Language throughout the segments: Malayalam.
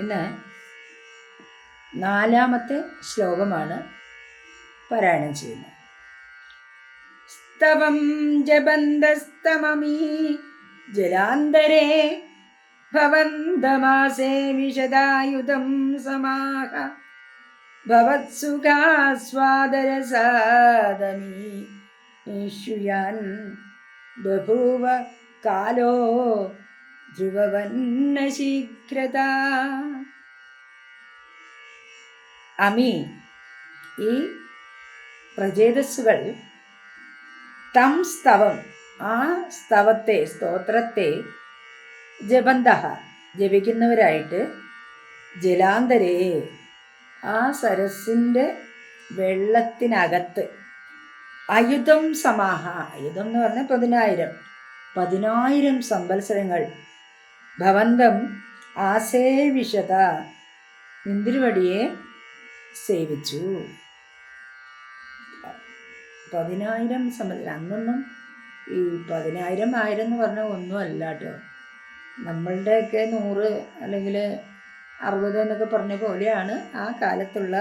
ഇന്ന് നാലാമത്തെ ശ്ലോകമാണ് പാരായണം ചെയ്യുന്നത്. സ്തവം ജബന്ധസ്തമമീ ജലാന്തരേ ഭവന്തമാസേ വിശദായുധം സമാഹ ഭവത്സുഖാസ്വാദരസാദമീ ബഭൂവ കാലോ ധ്രുവവന്ന ശീഘ്രത അമി ഈ പ്രചേതസ്സുകൾ തം സ്തവം ആ സ്തവത്തെ സ്തോത്രത്തെ ജപന്ത ജപിക്കുന്നവരായിട്ട് ജലാന്തരേ ആ സരസിന്റെ വെള്ളത്തിനകത്ത് അയുധം സമാഹ അയുധം എന്ന് പറഞ്ഞാൽ പതിനായിരം പതിനായിരം സംവത്സരങ്ങൾ ഭവന്തം ആസേവിഷത ഇന്ദിരുവടിയെ സേവിച്ചു. പതിനായിരം സംവത്സരം അന്നൊന്നും ഈ പതിനായിരം ആയിരം എന്ന് പറഞ്ഞാൽ ഒന്നും അല്ല കേട്ടോ. നമ്മളുടെയൊക്കെ നൂറ് അല്ലെങ്കിൽ അറുപത് എന്നൊക്കെ പറഞ്ഞ പോലെയാണ് ആ കാലത്തുള്ള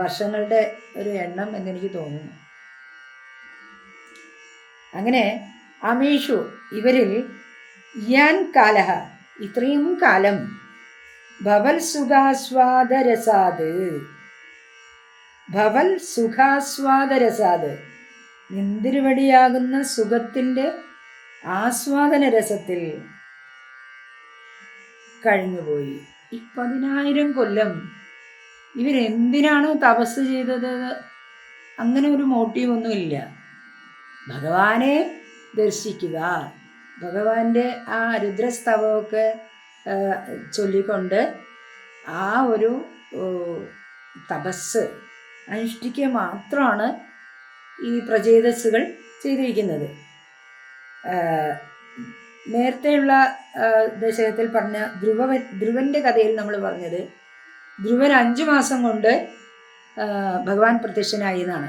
വർഷങ്ങളുടെ ഒരു എണ്ണം എന്നെനിക്ക് തോന്നുന്നു. അങ്ങനെ അമീഷു ഇവരിൽ യാൻ കാലഹ. ഇത്രയും കാലം. ഭവൽ സുഖാസ്വാദരസാദ് ഭവൽ സുഖാസ്വാദരസാദ് നിന്തിരുവടിയാകുന്ന സുഖത്തിന്റെ ആസ്വാദന രസത്തിൽ കഴിഞ്ഞുപോയി. ഈ പതിനായിരം കൊല്ലം ഇവരെന്തിനാണോ തപസ് ചെയ്തത്? അങ്ങനെ ഒരു മോട്ടീവൊന്നുമില്ല. ഭഗവാനെ ദർശിക്കുക. ഭഗവാന്റെ ആ രുദ്രസ്തവമൊക്കെ ചൊല്ലിക്കൊണ്ട് ആ ഒരു തപസ് അനുഷ്ഠിക്കുക മാത്രമാണ് ഈ പ്രചേതസ്സുകൾ ചെയ്തിരിക്കുന്നത്. നേരത്തെയുള്ള ദശകത്തിൽ പറഞ്ഞ ധ്രുവ ധ്രുവന്റെ കഥയിൽ നമ്മൾ പറഞ്ഞത് ധ്രുവൻ അഞ്ചു മാസം കൊണ്ട് ഭഗവാൻ പ്രത്യക്ഷനായി എന്നാണ്.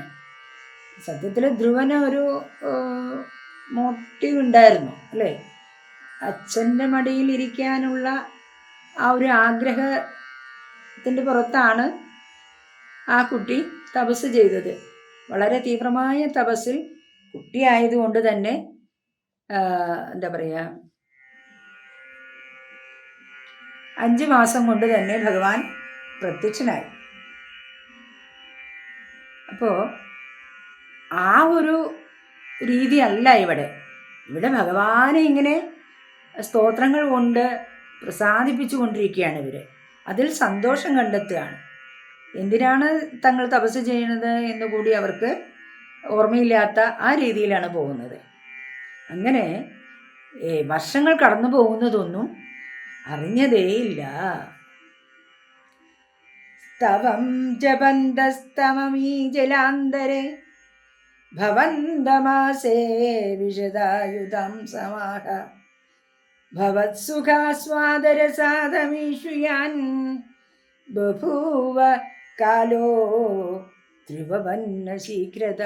സത്യത്തിൽ ധ്രുവന് ഒരു മോട്ടീവ് ഉണ്ടായിരുന്നു അല്ലേ? അച്ഛന്റെ മടിയിൽ ഇരിക്കാനുള്ള ആ ഒരു ആഗ്രഹത്തിന്റെ പുറത്താണ് ആ കുട്ടി തപസ് ചെയ്തത്. വളരെ തീവ്രമായ തപസ്സിൽ കുട്ടിയായതുകൊണ്ട് തന്നെ എന്താ പറയുക അഞ്ച് മാസം കൊണ്ട് തന്നെ ഭഗവാൻ പ്രത്യക്ഷനായി. അപ്പോൾ ആ ഒരു രീതിയല്ല ഇവിടെ. ഇവിടെ ഭഗവാനെ ഇങ്ങനെ സ്തോത്രങ്ങൾ കൊണ്ട് പ്രസാദിപ്പിച്ചു കൊണ്ടിരിക്കുകയാണ് ഇവർ അതിൽ സന്തോഷം കണ്ടെത്തുകയാണ്. എന്തിനാണ് തങ്ങൾ തപസ് ചെയ്യുന്നത് എന്ന് കൂടി അവർക്ക് ഓർമ്മയില്ലാത്ത ആ രീതിയിലാണ് പോകുന്നത്. അങ്ങനെ വർഷങ്ങൾ കടന്നു പോകുന്നതൊന്നും അറിഞ്ഞതേയില്ല. സ്തവം ജപന്തസ്തമീ ജലാന്തരെ ഭവന്തമാസേ വിശദായുധം സമാഹ ഭവത്സുഖാസ്വാദരസാദമീഷു യാൻ ബഭൂവ കാലോ ത്രിവന്ന ശീഘ്രത